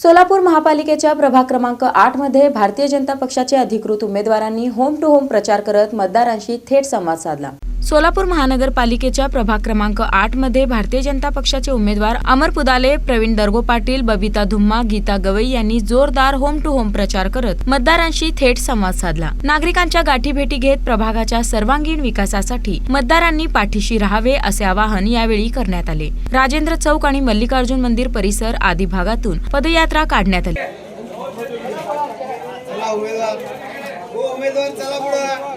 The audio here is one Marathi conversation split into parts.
सोलापूर महापालिकेच्या प्रभाग क्रमांक आठमध्ये भारतीय जनता पक्षाचे अधिकृत उमेदवारांनी होम टू होम प्रचार करत मतदारांशी थेट संवाद साधला. सोलापूर महानगरपालिकेच्या प्रभाग क्रमांक आठमध्ये भारतीय जनता पक्षाचे उमेदवार अमर पुदाले प्रवीण दर्गो पाटील बबिता धुम्मा गीता गवई यांनी जोरदार होम टू होम प्रचार करत मतदारांशी थेट संवाद साधला. नागरिकांच्या गाठीभेटी घेत प्रभागाच्या सर्वांगीण विकासासाठी मतदारांनी पाठीशी राहावे असे आवाहन यावेळी करण्यात आले. राजेंद्र चौक आणि मल्लिकार्जुन मंदिर परिसर आदी भागातून पदयात्रा काढण्यात आली चला उमेदवार हो उमेदवार चला पुढं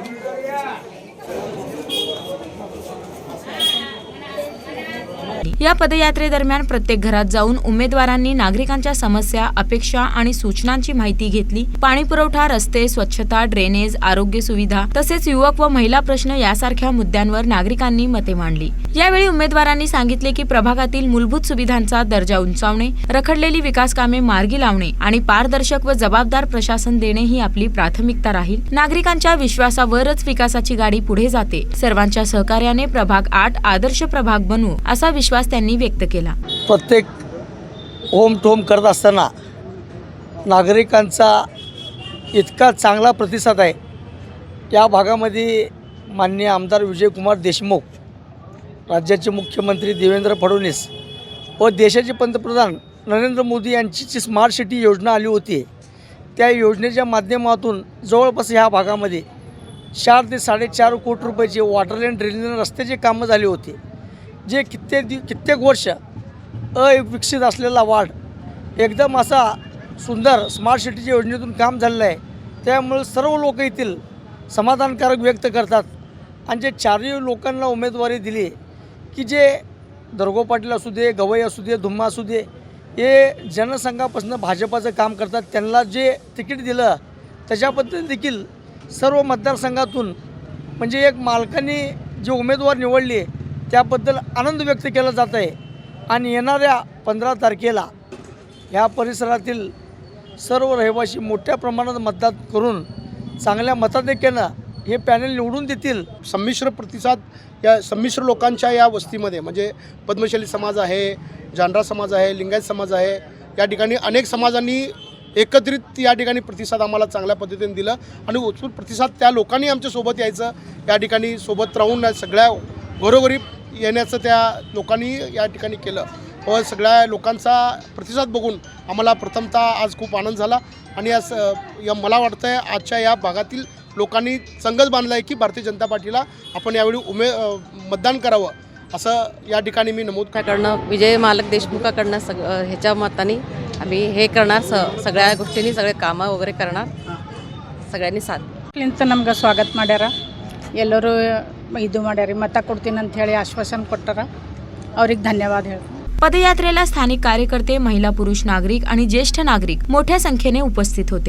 या पदयात्रेदरम्यान प्रत्येक घरात जाऊन उमेदवारांनी नागरिकांच्या समस्या अपेक्षा आणि सूचनांची माहिती घेतली. पाणी पुरवठा रस्ते स्वच्छता ड्रेनेज आरोग्य सुविधा तसेच युवक व महिला प्रश्न यासारख्या मुद्द्यांवर नागरिकांनी मते मांडली. यावेळी उमेदवारांनी सांगितले की प्रभागातील मूलभूत सुविधांचा दर्जा उंचावणे रखडलेली विकास कामे मार्गी लावणे आणि पारदर्शक व जबाबदार प्रशासन देणे ही आपली प्राथमिकता राहील. नागरिकांच्या विश्वासावरच विकासाची गाडी पुढे जाते. सर्वांच्या सहकार्याने प्रभाग आठ आदर्श प्रभाग बनवू असा विश्वास त्यांनी व्यक्त केला. प्रत्येक होम टोम करत असताना नागरिकांचा इतका चांगला प्रतिसाद आहे. या भागामध्ये माननीय आमदार विजयकुमार देशमुख राज्याचे मुख्यमंत्री देवेंद्र फडणवीस व देशाचे पंतप्रधान नरेंद्र मोदी यांची जी स्मार्ट सिटी योजना आली होती. त्या योजनेच्या माध्यमातून जवळपास ह्या भागामध्ये चार ते साडेचार कोटी रुपयाचे वॉटर अँड ड्रेनेज रस्त्याचे कामं झाले होते. जे कित्येक दि कित्येक वर्ष अविकसित असलेला वाढ एकदम असा सुंदर स्मार्ट सिटीच्या योजनेतून काम झालेलं आहे. त्यामुळे सर्व लोक येथील समाधानकारक व्यक्त करतात. आणि जे चारही लोकांना उमेदवारी दिली की जे दर्गो पाटील असू दे गवई असू दे धुम्मा असू दे हे जनसंघापासून भाजपाचं काम करतात. त्यांना जे तिकीट दिलं त्याच्याबद्दल देखील सर्व मतदारसंघातून म्हणजे एक मालकांनी जे उमेदवार निवडले त्याबद्दल आनंद व्यक्त केला जात आहे. आणि येणाऱ्या पंधरा तारखेला ह्या परिसरातील सर्व रहिवासी मोठ्या प्रमाणात मतदान करून चांगल्या मताधिक्यानं हे पॅनल निवडून देतील. संमिश्र प्रतिसाद या संमिश्र लोकांच्या या वस्तीमध्ये म्हणजे पद्मशैली समाज आहे जानरा समाज आहे लिंगायत समाज आहे या ठिकाणी अनेक समाजांनी एकत्रित या ठिकाणी प्रतिसाद आम्हाला चांगल्या पद्धतीने दिला. आणि उत्स्फूर्त प्रतिसाद त्या लोकांनी आमच्यासोबत यायचं या ठिकाणी सोबत राहून सगळ्या घरोघरी येण्याचं त्या लोकांनी या ठिकाणी केलं व सगळ्या लोकांचा प्रतिसाद बघून आम्हाला प्रथमतः आज खूप आनंद झाला आणि या स या मला वाटतं आहे आजच्या या भागातील लोकांनी संघच बांधला आहे की भारतीय जनता पार्टीला आपण यावेळी उमे अ, मतदान करावं असं या ठिकाणी मी नमूद कर कडनं विजय मालक देशमुखाकडनं सग ह्याच्या मताने आम्ही हे करणार स सगळ्या गोष्टींनी सगळे कामं वगैरे करणार ಸಗಳ್ಯಾನಿ ಸಾಧ್ಯ ಮಕ್ಕಳಿಂದ ನಮ್ಗೆ ಸ್ವಾಗತ ಮಾಡ್ಯಾರ ಎಲ್ಲರೂ ಇದು ಮಾಡ್ಯಾರ ಮತ ಕೊಡ್ತೀನಿ ಅಂತ ಹೇಳಿ ಆಶ್ವಾಸನೆ ಕೊಟ್ಟಾರ ಅವ್ರಿಗೆ ಧನ್ಯವಾದ ಹೇಳ್ತೀನಿ पदयात्रेला स्थानिक कार्यकर्ते महिला पुरुष नागरिक आणि ज्येष्ठ नागरिक मोठ्या संख्येने उपस्थित होते